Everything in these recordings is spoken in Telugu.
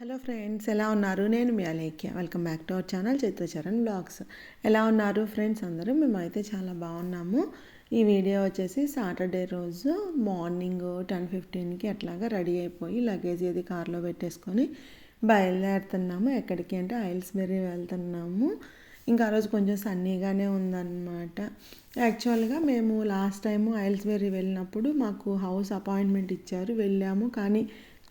హలో ఫ్రెండ్స్ ఎలా ఉన్నారు? నేను మీ Alekhya. Welcome back to our channel Chitracharan vlogs. ఎలా ఉన్నారు ఫ్రెండ్స్ అందరూ? మేమైతే చాలా బాగున్నాము. ఈ వీడియో వచ్చేసి సాటర్డే రోజు మార్నింగ్ టెన్ ఫిఫ్టీన్కి అట్లాగా రెడీ అయిపోయి లగేజ్ ఏది కార్లో పెట్టేసుకొని బయలుదేరుతున్నాము. ఎక్కడికి అంటే ఐల్స్బెర్రీ వెళ్తున్నాము. ఇంకా ఆ రోజు కొంచెం సన్నీగానే ఉందన్నమాట. యాక్చువల్గా మేము లాస్ట్ టైము ఐల్స్బెర్రీ వెళ్ళినప్పుడు మాకు హౌస్ అపాయింట్మెంట్ ఇచ్చారు. వెళ్ళాము కానీ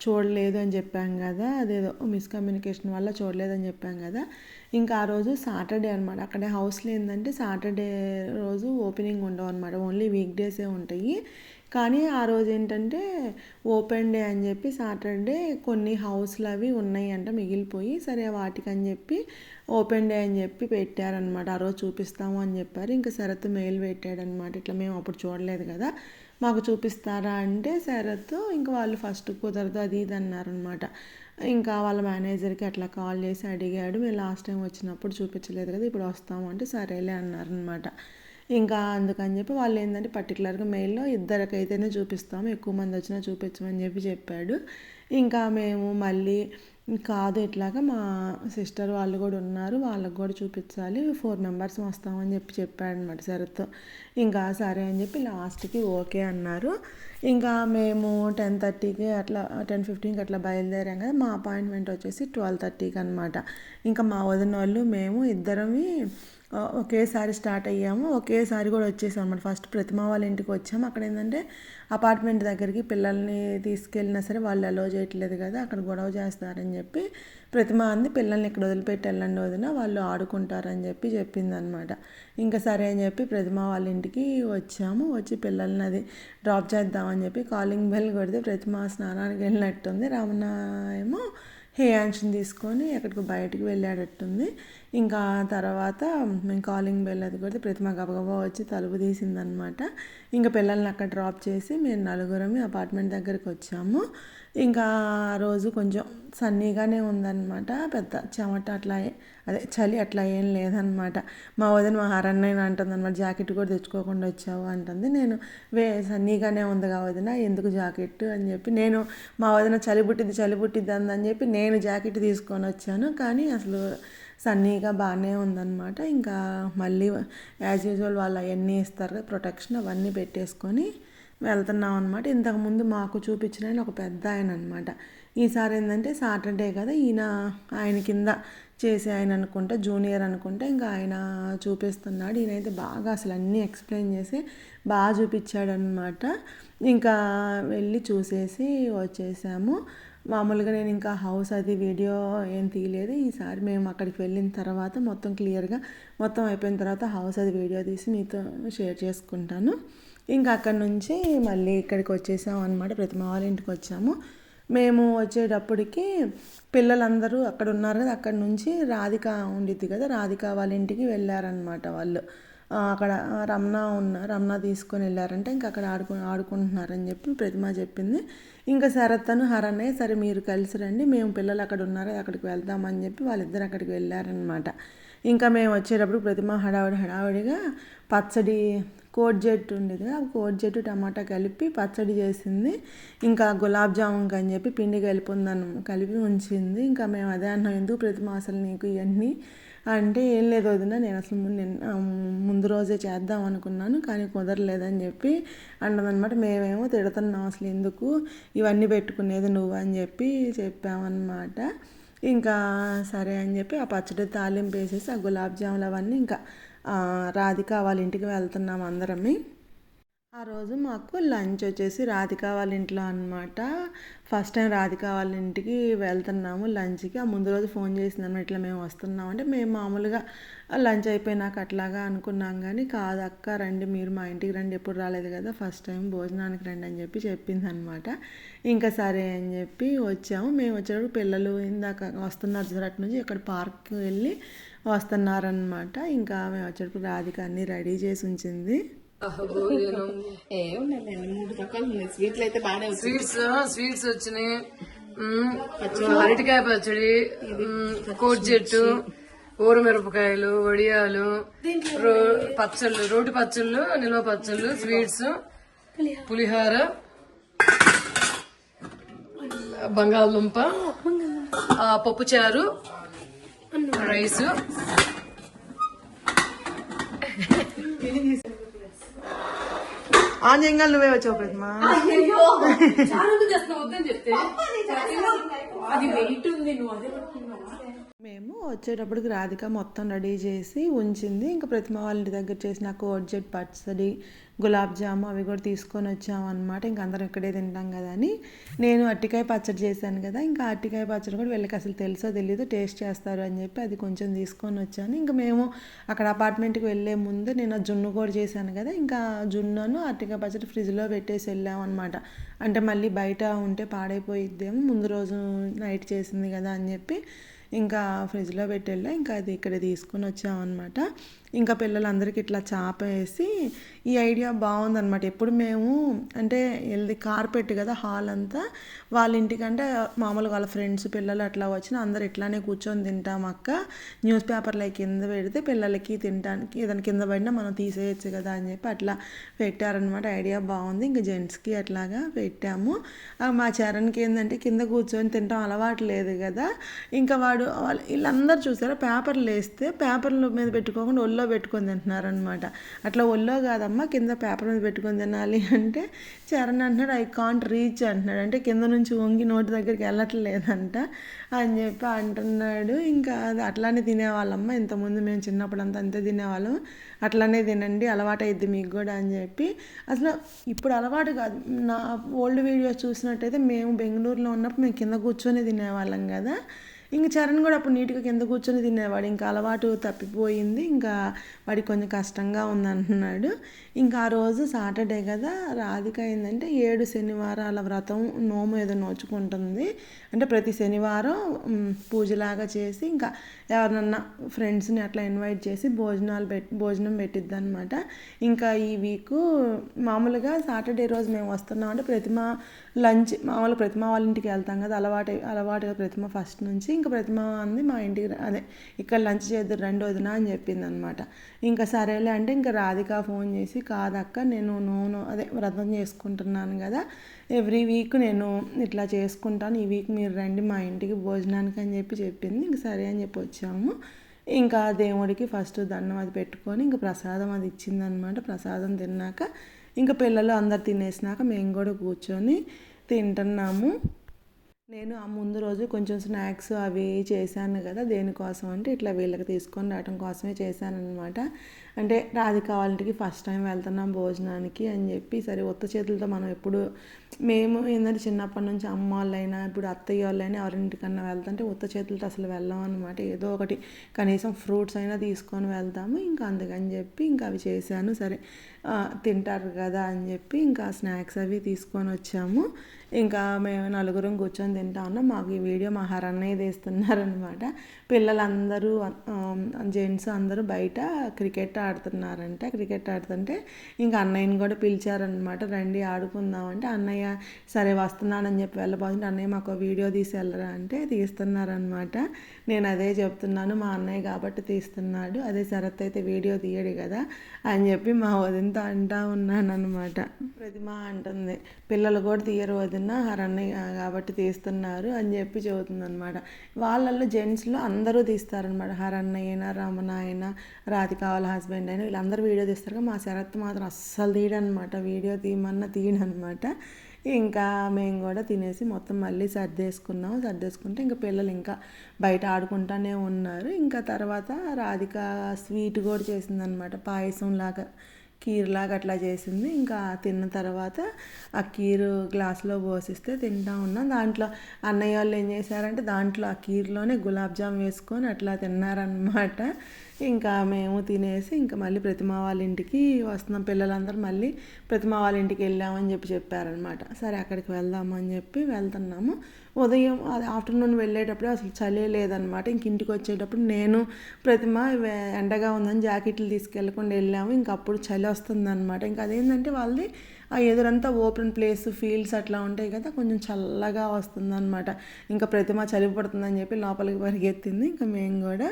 చూడలేదు అని చెప్పాం కదా అదేదో మిస్కమ్యూనికేషన్ వల్ల చూడలేదని చెప్పాం కదా. ఇంకా ఆ రోజు సాటర్డే అనమాట అక్కడ హౌస్లో ఏంటంటే సాటర్డే రోజు ఓపెనింగ్ ఉండవు అనమాట ఓన్లీ వీక్ డేసే ఉంటాయి. కానీ ఆ రోజు ఏంటంటే ఓపెన్ డే అని చెప్పి సాటర్డే కొన్ని హౌస్లు అవి ఉన్నాయి అంట మిగిలిపోయి సరే వాటికి అని చెప్పి ఓపెన్ డే అని చెప్పి పెట్టారనమాట ఆ రోజు చూపిస్తాము అని చెప్పారు. ఇంకా శరత్ మెయిల్ పెట్టాడనమాట ఇట్లా మేము అప్పుడు చూడలేదు కదా. మాకు చూపిస్తారా అంటే శరత్ ఇంకా వాళ్ళు ఫస్ట్ కుదరదు అది ఇది అన్నారనమాట ఇంకా వాళ్ళ మేనేజర్కి అట్లా కాల్ చేసి అడిగాడు. మేము లాస్ట్ టైం వచ్చినప్పుడు చూపించలేదు కదా ఇప్పుడు వస్తాము అంటే సరేలే అన్నారనమాట ఇంకా అందుకని చెప్పి వాళ్ళు ఏంటంటే పర్టికులర్గా మెయిల్లో ఇద్దరికైతేనే చూపిస్తాము ఎక్కువ మంది వచ్చినా చూపించమని చెప్పి చెప్పాడు. ఇంకా మేము మళ్ళీ కాదు ఇట్లాగా మా సిస్టర్ వాళ్ళు కూడా ఉన్నారు. వాళ్ళకి కూడా చూపించాలి. ఫోర్ మెంబర్స్ వస్తామని చెప్పి చెప్పాడు అనమాట ఇంకా సరే అని చెప్పి లాస్ట్కి ఓకే అన్నారు. ఇంకా మేము టెన్ థర్టీకి అట్లా టెన్ ఫిఫ్టీన్కి అట్లా బయలుదేరాం కదా. మా అపాయింట్మెంట్ వచ్చేసి ట్వెల్వ్ థర్టీకి అనమాట ఇంకా మా వదిన వాళ్ళు మేము ఇద్దరమి ఒకేసారి స్టార్ట్ అయ్యాము. ఒకేసారి కూడా వచ్చేసాం అనమాట ఫస్ట్ ప్రతిమ వాళ్ళ ఇంటికి వచ్చాము. అక్కడ ఏంటంటే అపార్ట్మెంట్ దగ్గరికి పిల్లల్ని తీసుకెళ్ళినా సరే వాళ్ళు అలో చేయట్లేదు కదా అక్కడ గొడవ చేస్తారని చెప్పి ప్రతిమ అంది పిల్లల్ని ఇక్కడ వదిలిపెట్టి వెళ్ళండి వదిన వాళ్ళు ఆడుకుంటారని చెప్పి చెప్పింది అనమాట ఇంకా సరే అని చెప్పి ప్రతిమ వాళ్ళ ఇంటికి వచ్చాము. వచ్చి పిల్లల్ని అది డ్రాప్ చేద్దామని చెప్పి కాలింగ్ బెల్ కొడితే ప్రతిమ స్నానానికి వెళ్ళినట్టుంది. రమణ ఏమో హేయాంష్ని తీసుకొని ఎక్కడికి బయటికి వెళ్ళాడట్టుంది ఇంకా తర్వాత మేము కాలింగ్ బెల్ అది కొడితే ప్రతిమ గబగబా వచ్చి తలుపు తీసిందనమాట. ఇంకా పిల్లల్ని అక్కడ డ్రాప్ చేసి మేము నలుగురం అపార్ట్మెంట్ దగ్గరికి వచ్చాము. ఇంకా ఆ రోజు కొంచెం సన్నీగానే ఉందన్నమాట పెద్ద చెమట అట్లా అదే చలి అట్లా ఏం లేదనమాట మా వదిన మా హరన్నయ్య అంటుంది అనమాట జాకెట్ కూడా తెచ్చుకోకుండా వచ్చావు అంటుంది. నేను వే సన్నీగానే ఉంది కా వదిన ఎందుకు జాకెట్? అని చెప్పి నేను మా వదిన చలి పుట్టింది చలి పుట్టిద్ది అందని చెప్పి నేను జాకెట్ తీసుకొని వచ్చాను కానీ అసలు సన్నీగా బాగానే ఉందన్నమాట. ఇంకా మళ్ళీ యాజ్ యూజువల్ వాళ్ళు అవన్నీ ఇస్తారు ప్రొటెక్షన్ అవన్నీ పెట్టేసుకొని వెళ్తున్నాం అనమాట ఇంతకుముందు మాకు చూపించిన ఆయన ఒక పెద్ద ఆయన అనమాట ఈసారి ఏంటంటే సాటర్డే కదా ఈయన ఆయన కింద చేసే ఆయన అనుకుంటా జూనియర్ అనుకుంటే ఇంకా ఆయన చూపిస్తున్నాడు. ఈయనైతే బాగా అసలు అన్నీ ఎక్స్ప్లెయిన్ చేసి బాగా చూపించాడనమాట ఇంకా వెళ్ళి చూసేసి వచ్చేసాము. మామూలుగా నేను ఇంకా హౌస్ అది వీడియో ఏం తీయలేదు. ఈసారి మేము అక్కడికి వెళ్ళిన తర్వాత మొత్తం క్లియర్గా మొత్తం అయిపోయిన తర్వాత హౌస్ అది వీడియో తీసి మీతో షేర్ చేసుకుంటాను. ఇంకా అక్కడ నుంచి మళ్ళీ ఇక్కడికి వచ్చేసాం అనమాట ప్రతిమ వాళ్ళ ఇంటికి వచ్చాము. మేము వచ్చేటప్పటికి పిల్లలందరూ అక్కడ ఉన్నారు కదా అక్కడ నుంచి రాధిక ఉండిద్ది కదా రాధిక వాళ్ళ ఇంటికి వెళ్ళారనమాట వాళ్ళు. అక్కడ రమణ ఉన్న రమణ తీసుకొని వెళ్ళారంటే ఇంకా అక్కడ ఆడుకు ఆడుకుంటున్నారని చెప్పి ప్రతిమ చెప్పింది. ఇంకా శరత్తను హరణే సరే మీరు కలిసి రండి మేము పిల్లలు అక్కడ ఉన్నారు అక్కడికి వెళ్దామని చెప్పి వాళ్ళిద్దరు అక్కడికి వెళ్ళారనమాట ఇంకా మేము వచ్చేటప్పుడు ప్రతిమ హడావిడి హడావిడిగా పచ్చడి కోట్ జెట్ ఉండేది ఆ కోట్ జెట్ టమాటా కలిపి పచ్చడి చేసింది. ఇంకా గులాబ్ జామున్ అని చెప్పి పిండి కలిపి ఉందని కలిపి ఉంచింది. ఇంకా మేము అదే అన్నాం ఎందుకు ప్రతిమ అసలు నీకు ఇవన్నీ అంటే ఏం లేదు వదిన నేను అసలు ముందు రోజే చేద్దాం అనుకున్నాను కానీ కుదరలేదని చెప్పి అన్నదనమాట మేమేమో తిడుతున్నాం అసలు ఎందుకు ఇవన్నీ పెట్టుకునేది నువ్వు అని చెప్పి చెప్పామన్నమాట. ఇంకా సరే అని చెప్పి ఆ పచ్చడి తాలింపు వేసేసి ఆ గులాబ్ జాములు అవన్నీ ఇంకా రాధిక వాళ్ళ ఇంటికి వెళ్తున్నాం అందరమే. ఆ రోజు మాకు లంచ్ వచ్చేసి రాధిక వాళ్ళ ఇంట్లో అనమాట ఫస్ట్ టైం రాధిక వాళ్ళ ఇంటికి వెళ్తున్నాము లంచ్కి. ఆ ముందు రోజు ఫోన్ చేసిందన్నమాట ఇట్లా మేము వస్తున్నాం అంటే మేము మామూలుగా లంచ్ అయిపోయినాక అట్లాగా అనుకున్నాం కానీ కాదు అక్క రండి మీరు మా ఇంటికి రండి ఎప్పుడు రాలేదు కదా ఫస్ట్ టైం భోజనానికి రండి అని చెప్పి చెప్పింది అనమాట ఇంకా సరే అని చెప్పి వచ్చాము. మేము వచ్చేటప్పుడు పిల్లలు ఇందాక వస్తున్నారు అటు నుంచి ఇక్కడ పార్క్కి వెళ్ళి వస్తున్నారనమాట ఇంకా మేము వచ్చేటప్పుడు రాధిక అన్నీ రెడీ చేసి ఉంచింది. మూడు రకాలు ఉన్నాయి. స్వీట్లు అయితే బాగానే స్వీట్స్ స్వీట్స్ వచ్చినాయి. అరటికాయ పచ్చడి కోడి చెట్టు ఊరమిరపకాయలు వడియాలు రో- పచ్చళ్ళు రోటి పచ్చళ్ళు నిల్వ పచ్చళ్ళు స్వీట్స్ పులిహోర. బంగాళదుంప ఆ, పప్పు చారు రైస్. చేయంగా నువ్వే వచ్చావు ప్రతిమా. అది వెయిట్ ఉంది నువ్వు అదే మేము వచ్చేటప్పటికి రాధిక మొత్తం రెడీ చేసి ఉంచింది. ఇంకా ప్రతిమ వాళ్ళ ఇంటి దగ్గర చేసిన కోడ్జెట్ పచ్చడి గులాబ్ జాము అవి కూడా తీసుకొని వచ్చాము అనమాట ఇంకా అందరం ఇక్కడే తింటాం కదా అని. నేను అట్టికాయ పచ్చడి చేశాను కదా. ఇంకా అట్టికాయ పచ్చడి కూడా వీళ్ళకి అసలు తెలుసో తెలీదు టేస్ట్ చేస్తారు అని చెప్పి అది కొంచెం తీసుకొని వచ్చాను. ఇంకా మేము అక్కడ అపార్ట్మెంట్కి వెళ్ళే ముందు నేను ఆ జున్ను కూడా చేశాను కదా. ఇంకా జున్నును అట్టికాయ పచ్చడి ఫ్రిడ్జ్లో పెట్టేసి వెళ్ళామన్నమాట అంటే మళ్ళీ బయట ఉంటే పాడైపోయిద్దేమో ముందు రోజు నైట్ చేసింది కదా అని చెప్పి ఇంకా ఫ్రిడ్జ్లో పెట్టెళ్ళా ఇంకా అది ఇక్కడ తీసుకుని వచ్చామన్నమాట. ఇంకా పిల్లలందరికీ ఇట్లా చాప వేసి ఈ ఐడియా బాగుందన్నమాట. ఎప్పుడు మేము అంటే వెళ్ళి కార్పెట్ కదా హాల్ అంతా వాళ్ళ ఇంటికంటే మామూలుగా వాళ్ళ ఫ్రెండ్స్ పిల్లలు అట్లా వచ్చిన అందరు ఇట్లానే కూర్చొని తింటాం అక్క. న్యూస్ పేపర్లో కింద పెడితే పిల్లలకి తినడానికి ఏదైనా కింద పడినా మనం తీసేయచ్చు కదా అని చెప్పి అట్లా పెట్టారనమాట ఐడియా బాగుంది. ఇంకా జెంట్స్కి అట్లాగా పెట్టాము. మా చరణ్కి ఏంటంటే కింద కూర్చొని తినడం అలవాటు లేదు కదా. ఇంకా వాడు వాళ్ళు వీళ్ళందరూ చూసారా పేపర్లు వేస్తే పేపర్ల మీద పెట్టుకోకుండా ఒళ్ళో పెట్టుకొని తింటున్నారనమాట అట్లా ఒళ్ళో కాదమ్మా కింద పేపర్ మీద పెట్టుకొని తినాలి అంటే చరణ్ అంటున్నాడు ఐ కాంట్ రీచ్ అంటున్నాడు. అంటే కింద నుంచి వంగి నోటి దగ్గరికి వెళ్ళట్లేదంట అని చెప్పి అంటున్నాడు. ఇంకా అది అట్లానే తినేవాళ్ళమ్మ ఇంతకుముందు మేము చిన్నప్పుడు అంతా అంతే తినేవాళ్ళం. అట్లానే తినండి అలవాటు అయింది మీకు కూడా అని చెప్పి. అసలు ఇప్పుడు అలవాటు కాదు. నా ఓల్డ్ వీడియోస్ చూసినట్టయితే మేము బెంగళూరులో ఉన్నప్పుడు మేము కింద కూర్చొని తినేవాళ్ళం కదా. ఇంక చరణ్ కూడా అప్పుడు నీట్గా కింద కూర్చొని తినేవాడు. ఇంకా అలవాటు తప్పిపోయింది. ఇంకా వాడికి కొంచెం కష్టంగా ఉంది అంటున్నాడు ఇంకా ఆ రోజు సాటర్డే కదా రాధిక ఏంటంటే ఏడు శనివారాల వ్రతం నోము ఏదో నోచుకుంటుంది. అంటే ప్రతి శనివారం పూజలాగా చేసి ఇంకా ఎవరినన్నా ఫ్రెండ్స్ని అట్లా ఇన్వైట్ చేసి భోజనాలు పెట్ భోజనం పెట్టిద్ది అనమాట ఇంకా ఈ వీకు మామూలుగా సాటర్డే రోజు మేము వస్తున్నాం అంటే ప్రతిమ లంచ్ మామూలు ప్రతిమ వాళ్ళ ఇంటికి వెళ్తాం కదా అలవాటు అలవాటుగా ప్రతిమ ఫస్ట్ నుంచి ఇంకా ప్రతిమ అంది మా ఇంటికి అదే ఇక్కడ లంచ్ చేద్దరు రెండు వదినా అని చెప్పింది అనమాట ఇంకా సరేలే అంటే ఇంకా రాధిక ఫోన్ చేసి కాదక్క నేను నూనె అదే వ్రతం చేసుకుంటున్నాను కదా ఎవ్రీ వీక్ నేను ఇట్లా చేసుకుంటాను ఈ వీక్ మీరు రండి మా ఇంటికి భోజనానికి అని చెప్పి చెప్పింది. ఇంక సరే అని చెప్పి వచ్చాము. ఇంకా దేవుడికి ఫస్ట్ దండం అది పెట్టుకొని ఇంకా ప్రసాదం అది ఇచ్చిందనమాట. ప్రసాదం తిన్నాక ఇంకా పిల్లలు అందరు తినేసినాక మేము కూడా కూర్చొని తింటున్నాము. నేను ఆ ముందు రోజు కొంచెం స్నాక్స్ అవి చేశాను కదా దేనికోసం అంటే ఇట్లా వీళ్ళకి తీసుకొని రావడం కోసమే చేశాను అనమాట అంటే రాధిక వాళ్ళకి ఫస్ట్ టైం వెళ్తున్నాం భోజనానికి అని చెప్పి సరే ఉత్త చేతులతో మనం ఎప్పుడు మేము ఏంటంటే చిన్నప్పటి నుంచి అమ్మ వాళ్ళైనా ఇప్పుడు అత్తయ్య వాళ్ళైనా ఎవరింటికన్నా వెళ్తుంటే ఉత్త చేతులతో అసలు వెళ్ళాం అనమాట ఏదో ఒకటి కనీసం ఫ్రూట్స్ అయినా తీసుకొని వెళ్తాము ఇంకా అందుకని చెప్పి ఇంకా అవి చేశాను. సరే తింటారు కదా అని చెప్పి ఇంకా స్నాక్స్ అవి తీసుకొని వచ్చాము. ఇంకా మేము నలుగురం కూర్చొని తింటా ఉన్నాం. మాకు ఈ వీడియో మా హరన్నయ్య తీస్తున్నారనమాట పిల్లలందరూ జెంట్స్ అందరూ బయట క్రికెట్ ఆడుతున్నారంట. క్రికెట్ ఆడుతుంటే ఇంకా అన్నయ్యని కూడా పిలిచారనమాట రండి ఆడుకుందామంటే అన్నయ్య సరే వస్తున్నానని చెప్పి వెళ్ళబోతుంటే అన్నయ్య మాకు ఒక వీడియో తీసి వెళ్ళరా అంటే తీస్తున్నారనమాట నేను అదే చెప్తున్నాను మా అన్నయ్య కాబట్టి తీస్తున్నాడు. అదే శరత్ అయితే వీడియో తీయడు కదా అని చెప్పి మా వదినతో అంటా ఉన్నానమాట ప్రతిమ అంటుంది పిల్లలు కూడా తీయరు వదిన హరన్నయ్య కాబట్టి తీస్తున్నారు అని చెప్పి చెబుతుంది అనమాట వాళ్ళల్లో జెంట్స్లో అందరూ తీస్తారనమాట హరన్నయ్య అయినా రమణ అయినా రాధిక వాళ్ళ హస్బెండ్ అయినా వీళ్ళందరూ వీడియో తీస్తారు. మా శరత్ మాత్రం అస్సలు తీయడనమాట వీడియో తీయమన్నా తీయడనమాట ఇంకా మేము కూడా తినేసి మొత్తం మళ్ళీ సర్దేసుకున్నాం. సర్దేసుకుంటే ఇంకా పిల్లలు ఇంకా బయట ఆడుకుంటానే ఉన్నారు. ఇంకా తర్వాత రాధిక స్వీట్ కూడా చేసిందనమాట పాయసం లాగా కీర్లాగా అట్లా చేసింది. ఇంకా తిన్న తర్వాత ఆ కీరు గ్లాస్లో పోసిస్తే తింటా ఉన్నాం. దాంట్లో అన్నయ్య వాళ్ళు ఏం చేశారంటే దాంట్లో ఆ కీర్లోనే గులాబ్ జామ్ వేసుకొని అట్లా తిన్నారనమాట ఇంకా మేము తినేసి ఇంకా మళ్ళీ ప్రతిమ వాళ్ళ ఇంటికి వస్తున్నాం. పిల్లలందరూ మళ్ళీ ప్రతిమ వాళ్ళ ఇంటికి వెళ్ళామని చెప్పి చెప్పారనమాట సరే అక్కడికి వెళ్దామని చెప్పి వెళ్తున్నాము. ఉదయం అది ఆఫ్టర్నూన్ వెళ్ళేటప్పుడు అసలు చలి లేదనమాట ఇంక ఇంటికి వచ్చేటప్పుడు నేను ప్రతిమ ఎండగా ఉందని జాకెట్లు తీసుకెళ్ళకుండా వెళ్ళాము. ఇంక అప్పుడు చలి వస్తుందన్నమాట. ఇంకా అదేంటంటే వాళ్ళది ఆ ఎదురంతా ఓపెన్ ప్లేస్ ఫీల్డ్స్ అట్లా ఉంటాయి కదా కొంచెం చల్లగా వస్తుందన్నమాట. ఇంకా ప్రతిమ చలి పడుతుందని చెప్పి లోపలికి పరిగెత్తింది. ఇంకా మేము కూడా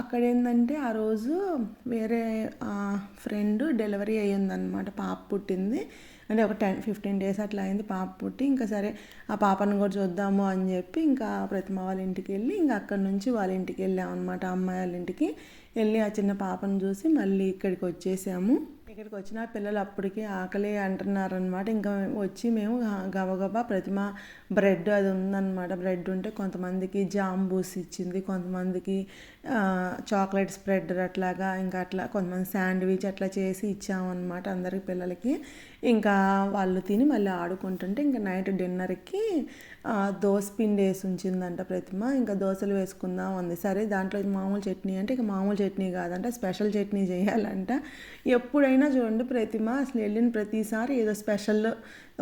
అక్కడ ఏంటంటే ఆ రోజు వేరే ఫ్రెండ్ డెలివరీ అయ్యిందనమాట పాప పుట్టింది. అంటే ఒక టెన్ ఫిఫ్టీన్ డేస్ అట్లా అయింది పాప పుట్టి. ఇంకా సరే ఆ పాపను కూడా చూద్దాము అని చెప్పి ఇంకా ప్రతిమ వాళ్ళ ఇంటికి వెళ్ళి ఇంకా అక్కడ నుంచి వాళ్ళ ఇంటికి వెళ్ళాం అనమాట అమ్మాయి వాళ్ళ ఇంటికి వెళ్ళి ఆ చిన్న పాపను చూసి మళ్ళీ ఇక్కడికి వచ్చేసాము. ఇక్కడికి వచ్చిన పిల్లలు అప్పటికి ఆకలి అంటున్నారనమాట ఇంకా వచ్చి మేము గబగబా ప్రతిమ బ్రెడ్ అది ఉందన్నమాట. బ్రెడ్ ఉంటే కొంతమందికి జామ్ ఇచ్చింది కొంతమందికి చాక్లెట్ స్ప్రెడ్ అట్లాగా ఇంకా అట్లా కొంతమంది శాండ్విచ్ అట్లా చేసి ఇచ్చామన్నమాట అందరికి పిల్లలకి. ఇంకా వాళ్ళు తిని మళ్ళీ ఆడుకుంటుంటే ఇంకా నైట్ డిన్నర్కి దోశ పిండి వేసి ఉంచిందంట ప్రతిమ. ఇంకా దోశలు వేసుకుందాం ఉంది సరే దాంట్లో మామూలు చట్నీ అంటే ఇక మామూలు చట్నీ కాదంట స్పెషల్ చట్నీ చేయాలంట. ఎప్పుడైనా చూడండి ప్రతిమ అసలు వెళ్ళిన ప్రతిసారి ఏదో స్పెషల్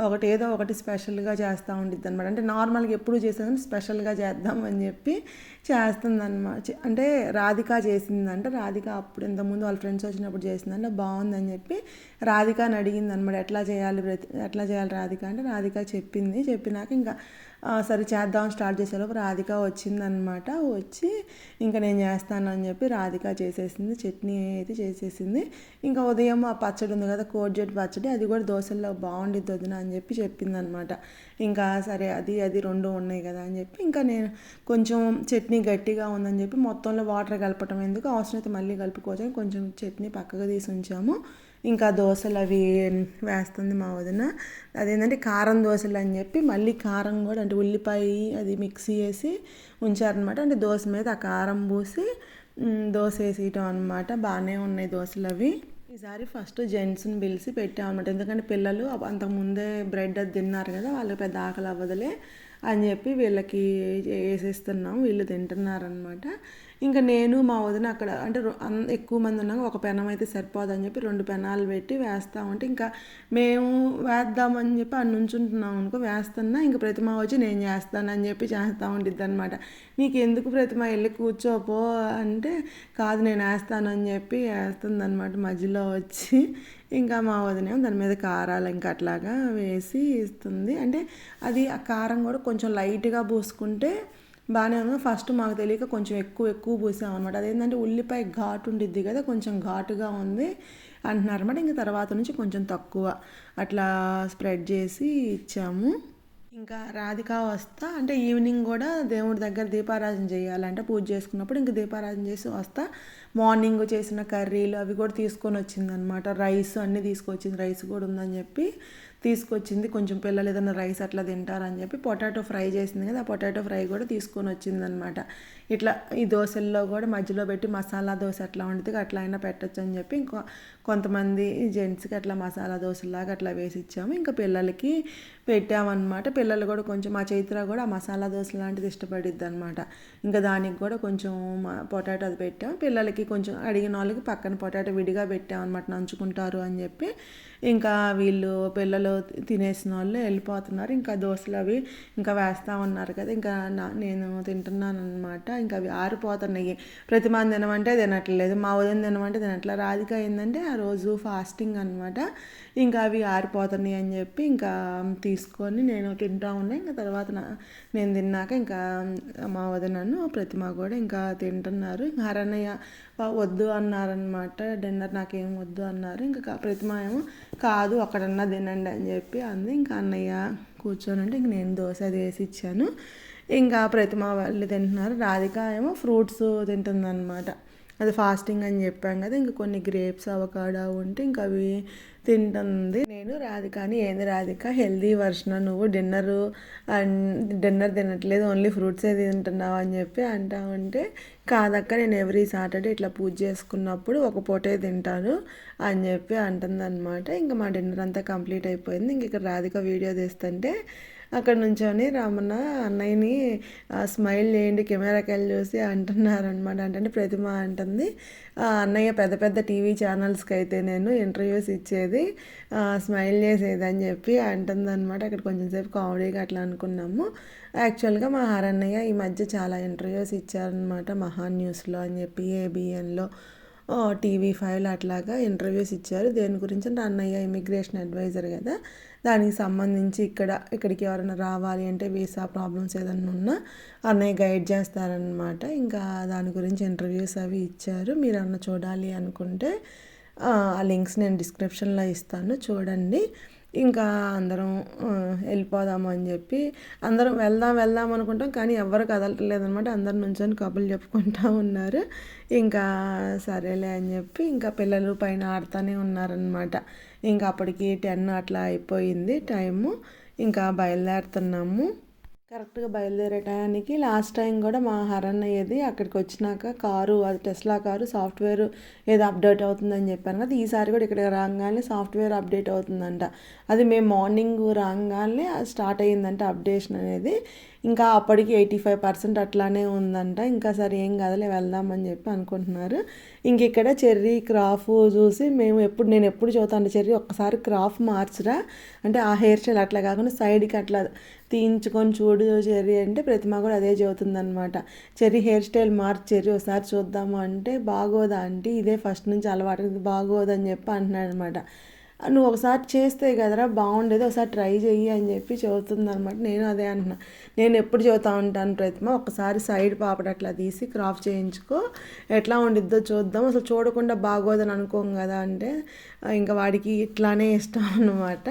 ఒకటి ఏదో ఒకటి స్పెషల్గా చేస్తూ ఉండిద్ది అనమాట అంటే నార్మల్గా ఎప్పుడు చేసేదని స్పెషల్గా చేద్దాం అని చెప్పి చేస్తుందన్నమాట. అంటే రాధిక చేసిందంట. రాధిక అప్పుడు ఇంతకుముందు వాళ్ళ ఫ్రెండ్స్ వచ్చినప్పుడు చేసిందంటే. బాగుందని చెప్పి రాధికని అడిగింది అనమాట ఎట్లా చేయాలి ప్రతి ఎట్లా చేయాలి రాధిక అంటే రాధిక చెప్పింది. చెప్పినాక ఇంకా సరే చేద్దాం స్టార్ట్ చేసేలోపు రాధిక వచ్చిందనమాట. వచ్చి ఇంకా నేను చేస్తాను అని చెప్పి రాధిక చేసేసింది చట్నీ అయితే చేసేసింది. ఇంకా ఉదయం ఆ పచ్చడి ఉంది కదా కోడిజెట్ పచ్చడి అది కూడా దోశల్లో బాగుండిద్ది వదిన అని చెప్పి చెప్పింది అనమాట ఇంకా సరే అది అది రెండు ఉన్నాయి కదా అని చెప్పి ఇంకా నేను కొంచెం చట్నీ గట్టిగా ఉందని చెప్పి మొత్తంలో వాటర్ కలపటం ఎందుకు అవసరమైతే మళ్ళీ కలుపుకోవచ్చు కొంచెం చట్నీ పక్కగా తీసి ఉంచాము. ఇంకా దోశలు అవి వేస్తుంది మా వదిన. అదేంటంటే కారం దోశలు అని చెప్పి మళ్ళీ కారం కూడా అంటే ఉల్లిపాయ అది మిక్సీ వేసి ఉంచారనమాట. అంటే దోశ మీద ఆ కారం పూసి దోశ వేసేయటం అనమాట బాగానే ఉన్నాయి దోశలు అవి. ఈసారి ఫస్ట్ జెంట్స్ని పిలిచి పెట్టామన్నమాట. ఎందుకంటే పిల్లలు అంతకుముందే బ్రెడ్ అది తిన్నారు కదా వాళ్ళకి పెద్ద ఆకలి అవ్వదులే. అని చెప్పి వీళ్ళకి వేసేస్తున్నాం. వీళ్ళు తింటున్నారనమాట ఇంకా నేను మా వదిన అక్కడ అంటే ఎక్కువ మంది ఉన్నాక ఒక పెనం అయితే సరిపోదని చెప్పి రెండు పెనాలు పెట్టి వేస్తా ఉంటే ఇంకా మేము వేద్దామని చెప్పి అక్కడ నుంచుంటున్నాం అనుకో వేస్తున్నా ఇంకా ప్రతిమ వచ్చి నేను చేస్తానని చెప్పి చేస్తూ ఉండిద్ది అనమాట నీకు ఎందుకు ప్రతిమ వెళ్ళి కూర్చోపో అంటే కాదు నేను వేస్తానని చెప్పి వేస్తుంది అనమాట మధ్యలో వచ్చి. ఇంకా మా వదినేమో దాని మీద కారాలు ఇంకా అట్లాగా వేసి ఇస్తుంది. అంటే అది ఆ కారం కూడా కొంచెం లైట్గా పూసుకుంటే బాగానే ఉంది. ఫస్ట్ మాకు తెలియక కొంచెం ఎక్కువ ఎక్కువ పూసాం అది అదేంటంటే ఉల్లిపాయ ఘాటు ఉండిద్ది కదా కొంచెం ఘాటుగా ఉంది అంటున్నారు అనమాట ఇంకా తర్వాత నుంచి కొంచెం తక్కువ అట్లా స్ప్రెడ్ చేసి ఇచ్చాము. ఇంకా రాధిక వస్తా. అంటే ఈవినింగ్ కూడా దేవుడి దగ్గర దీపారాధన చేయాలంటే పూజ చేసుకున్నప్పుడు ఇంకా దీపారాధన చేసి వస్తా. మార్నింగ్ చేసిన కర్రీలు అవి కూడా తీసుకొని వచ్చిందనమాట. రైస్ అన్నీ తీసుకొచ్చింది. రైస్ కూడా ఉందని చెప్పి తీసుకొచ్చింది కొంచెం పిల్లలు ఏదైనా రైస్ అట్లా తింటారని చెప్పి పొటాటో ఫ్రై చేసింది కదా ఆ పొటాటో ఫ్రై కూడా తీసుకొని వచ్చిందనమాట. ఇట్లా ఈ దోశల్లో కూడా మధ్యలో పెట్టి మసాలా దోశ అట్లా వండితే అట్లా అయినా పెట్టచ్చు అని చెప్పి ఇంకో కొంతమంది జెంట్స్కి అట్లా మసాలా దోశలాగా అట్లా వేసి ఇచ్చాము. ఇంకా పిల్లలకి పెట్టామన్నమాట పిల్లలు కూడా కొంచెం మా చైత్ర కూడా ఆ మసాలా దోశ లాంటిది ఇష్టపడిద్ది అనమాట ఇంకా దానికి కూడా కొంచెం పొటాటో అది పెట్టాము. పిల్లలకి కొంచెం అడిగిన వాళ్ళకి పక్కన పొటాటో విడిగా పెట్టామన్నమాట నంచుకుంటారు అని చెప్పి ఇంకా వీళ్ళు పిల్లలు తినేసిన వాళ్ళు వెళ్ళిపోతున్నారు. ఇంకా దోశలు అవి ఇంకా వేస్తూ ఉన్నారు కదా. ఇంకా నా- నేను తింటున్నాను అనమాట ఇంకా అవి ఆరిపోతున్నాయి. ప్రతి మంది తినమంటే తినట్లేదు. మా ఉదయం తినమంటే తినట్లేదు. రాధిక ఏంటంటే ఆ రోజు ఫాస్టింగ్ అనమాట ఇంకా అవి ఆరిపోతున్నాయి అని చెప్పి ఇంకా తీసుకొని నేను తింటా ఉన్నా. ఇంకా తర్వాత నేను తిన్నాక ఇంకా మా వదినను ప్రతిమ కూడా ఇంకా తింటున్నారు. ఇంకా హరణయ్య వద్దు అన్నారనమాట డిన్నర్ నాకేం వద్దు అన్నారు. ఇంకా ప్రతిమా ప్రతిమ ఏమో కాదు అక్కడన్నా తినండి అని చెప్పి అంది. ఇంకా అన్నయ్య కూర్చొని అంటే ఇంక నేను దోశ అది వేసి ఇచ్చాను. ఇంకా ప్రతిమ వాళ్ళు తింటున్నారు. రాధిక ఏమో ఫ్రూట్స్ తింటుందన్నమాట. అది ఫాస్టింగ్ అని చెప్పాం కదా ఇంకా కొన్ని గ్రేప్స్ అవకాడో ఉంటే ఇంకా అవి తింటుంది నేను రాధిక అని ఏంది రాధిక హెల్దీ వర్షన్ నువ్వు డిన్నర్ డిన్నర్ తినట్లేదు ఓన్లీ ఫ్రూట్సే తింటున్నావు అని చెప్పి అంటా ఉంటే కాదక్క నేను ఎవ్రీ సాటర్డే ఇట్లా పూజ చేసుకున్నప్పుడు ఒక పూటే తింటాను అని చెప్పి అంటుందన్నమాట. ఇంకా మా డిన్నర్ అంతా కంప్లీట్ అయిపోయింది. ఇంక ఇక్కడ రాధిక వీడియో తీస్తుంటే అక్కడ నుంచొని రామన్న అన్నయ్యని స్మైల్ చేయండి కెమెరాకి వెళ్ళి చూసి అంటున్నారనమాట అంటే ప్రతిమ అంటుంది అన్నయ్య పెద్ద పెద్ద టీవీ ఛానల్స్కి అయితే నేను ఇంటర్వ్యూస్ ఇచ్చేది స్మైల్ చేసేది అని చెప్పి అంటుందన్నమాట. అక్కడ కొంచెం సేపు కామెడీగా అట్లా అనుకున్నాము. యాక్చువల్గా మా హరన్నయ్య ఈ మధ్య చాలా ఇంటర్వ్యూస్ ఇచ్చారనమాట మహా న్యూస్లో అని చెప్పి ఏబిఎన్లో టీవీ ఫైవ్ అట్లాగా ఇంటర్వ్యూస్ ఇచ్చారు. దేని గురించి అంటే అన్నయ్య ఇమిగ్రేషన్ అడ్వైజర్ కదా దానికి సంబంధించి ఇక్కడ ఇక్కడికి ఎవరైనా రావాలి అంటే వీసా ప్రాబ్లమ్స్ ఏదైనా ఉన్నా అన్నయ్య గైడ్ చేస్తారనమాట ఇంకా దాని గురించి ఇంటర్వ్యూస్ అవి ఇచ్చారు. మీరు అన్న చూడాలి అనుకుంటే ఆ లింక్స్ నేను డిస్క్రిప్షన్లో ఇస్తాను. చూడండి. ఇంకా అందరం వెళ్ళిపోదాము అని చెప్పి అందరం వెళ్దాం వెళ్దాం అనుకుంటాం. కానీ ఎవరు కదలట్లేదు అనమాట అందరు నుంచొని కబుర్లు చెప్పుకుంటా ఉన్నారు. ఇంకా సరేలే అని చెప్పి ఇంకా పిల్లలు పైన ఆడుతూనే ఉన్నారనమాట. ఇంకా అప్పటికి టెన్ అట్లా అయిపోయింది టైము. ఇంకా బయలుదేరుతున్నాము. కరెక్ట్గా బయలుదేరే టయానికి లాస్ట్ టైం కూడా మా హరన్ అయ్యేది అక్కడికి వచ్చినాక కారు అది టెస్లా కారు సాఫ్ట్వేర్ ఏదో అప్డేట్ అవుతుందని చెప్పాను కదా ఈసారి కూడా ఇక్కడ రాగానే సాఫ్ట్వేర్ అప్డేట్ అవుతుందంట. అది మేము మార్నింగ్ రాగానే స్టార్ట్ అయ్యిందంట అప్డేషన్ అనేది. ఇంకా అప్పటికి ఎయిటీ ఫైవ్ పర్సెంట్ అట్లానే ఉందంట. ఇంకా సరే ఏం కదలే వెళ్దామని చెప్పి అనుకుంటున్నారు. ఇంక ఇక్కడ చెర్రీ క్రాఫ్ చూసి మేము ఎప్పుడు నేను ఎప్పుడు చదువుతాను చెర్రీ ఒక్కసారి క్రాఫ్ మార్చరా. అంటే ఆ హెయిర్ స్టైల్ అట్లా కాకుండా సైడ్కి అట్లా తీయించుకొని చూడు చెర్రీ అంటే ప్రతిమ కూడా అదే చదువుతుందనమాట చెర్రీ హెయిర్ స్టైల్ మార్చి చెర్రీ ఒకసారి చూద్దాము అంటే బాగోదా అంటే ఇదే ఫస్ట్ నుంచి అలవాటు బాగోదని చెప్పి అంటున్నాడు అనమాట నువ్వు ఒకసారి చేస్తే కదరా బాగుండేది ఒకసారి ట్రై చెయ్యి అని చెప్పి చెబుతుందనమాట నేను అదే అంటున్నా. నేను ఎప్పుడు చదువుతా ఉంటాను ప్రతిమ ఒకసారి సైడ్ పాపడ అట్లా తీసి క్రాఫ్ చేయించుకో. ఎట్లా ఉండిద్దో చూద్దాం. అసలు చూడకుండా బాగోదని అనుకోం కదా అంటే ఇంకా వాడికి ఇట్లానే ఇష్టం అనమాట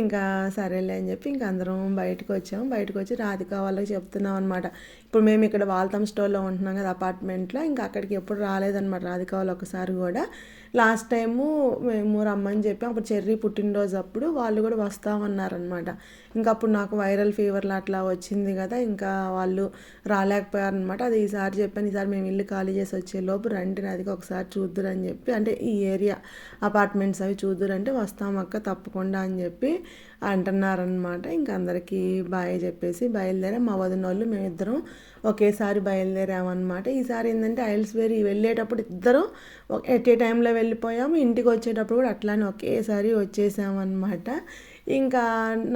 ఇంకా సరేలే అని చెప్పి ఇంకా అందరం బయటకు వచ్చాము. బయటకు వచ్చి రాధిక వాళ్ళకి చెప్తున్నాం అనమాట ఇప్పుడు మేము ఇక్కడ వాల్తమ్ స్టోర్లో ఉంటున్నాం కదా అపార్ట్మెంట్లో ఇంకా అక్కడికి ఎప్పుడు రాలేదన్నమాట రాధిక వాళ్ళు ఒకసారి కూడా. లాస్ట్ టైము మేము రమ్మని చెప్పి అప్పుడు చెర్రీ పుట్టినరోజు అప్పుడు వాళ్ళు కూడా వస్తామన్నారనమాట ఇంకా అప్పుడు నాకు వైరల్ ఫీవర్లు అట్లా వచ్చింది కదా ఇంకా వాళ్ళు రాలేకపోయారనమాట అది ఈసారి చెప్పాను ఈసారి మేము ఇల్లు ఖాళీ చేసి వచ్చే లోపు రండి నాదికి ఒకసారి చూద్దురని చెప్పి అంటే ఈ ఏరియా అపార్ట్మెంట్స్ అవి చూద్దురంటే వస్తాం అక్క తప్పకుండా అని చెప్పి అంటున్నారనమాట ఇంకా అందరికీ బాయ్ చెప్పేసి బయలుదేరాం. మా వదిన వాళ్ళు మేమిద్దరం ఒకేసారి బయలుదేరామన్నమాట. ఈసారి ఏంటంటే ఐల్స్ వేరి వెళ్ళేటప్పుడు ఇద్దరం ఎట్ ఏ టైంలో వెళ్ళిపోయాము. ఇంటికి వచ్చేటప్పుడు కూడా అట్లానే ఒకేసారి వచ్చేసామన్నమాట. ఇంకా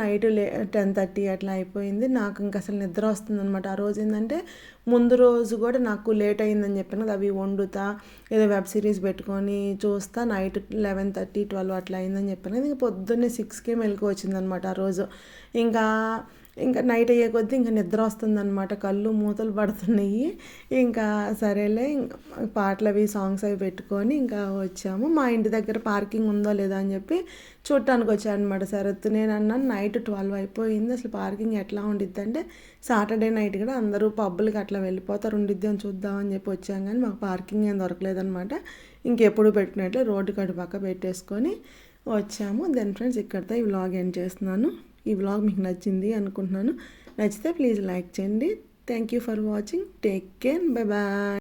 నైట్ లే టెన్ థర్టీ అట్లా అయిపోయింది. నాకు ఇంకా అసలు నిద్ర వస్తుందనమాట ఆ రోజు ఏంటంటే ముందు రోజు కూడా నాకు లేట్ అయిందని చెప్పాను కదా అవి వండుతా ఏదో వెబ్ సిరీస్ పెట్టుకొని చూస్తా నైట్ లెవెన్ థర్టీ ట్వెల్వ్ అట్లా అయిందని చెప్పాను కదా ఇంకా పొద్దున్నే సిక్స్కే మెలకు వచ్చిందనమాట ఆ రోజు. ఇంకా ఇంకా నైట్ అయ్యే కొద్దీ ఇంకా నిద్ర వస్తుందన్నమాట. కళ్ళు మూతలు పడుతున్నాయి. ఇంకా సరేలే ఇంకా పాటలు అవి సాంగ్స్ అవి పెట్టుకొని ఇంకా వచ్చాము. మా ఇంటి దగ్గర పార్కింగ్ ఉందో లేదో అని చెప్పి చూడటానికి వచ్చాను అనమాట శరత్. నేను అన్నాను నైట్ ట్వెల్వ్ అయిపోయింది. అసలు పార్కింగ్ ఎట్లా ఉండిద్ది అంటే సాటర్డే నైట్ కూడా అందరూ పబ్బులకి అట్లా వెళ్ళిపోతారు. ఉండిద్ది అని చూద్దాం అని చెప్పి వచ్చాం కానీ మాకు పార్కింగ్ ఏం దొరకలేదనమాట ఇంకెప్పుడు పెట్టినట్లే రోడ్డు కడు పక్క పెట్టేసుకొని వచ్చాము. దెన్ ఫ్రెండ్స్ ఇక్కడితో ఈ వ్లాగ్ ఎండ్ చేస్తున్నాను. ఈ వ్లాగ్ మీకు నచ్చింది అనుకుంటున్నాను. నచ్చితే ప్లీజ్ లైక్ చేయండి. Thank you for watching take care bye bye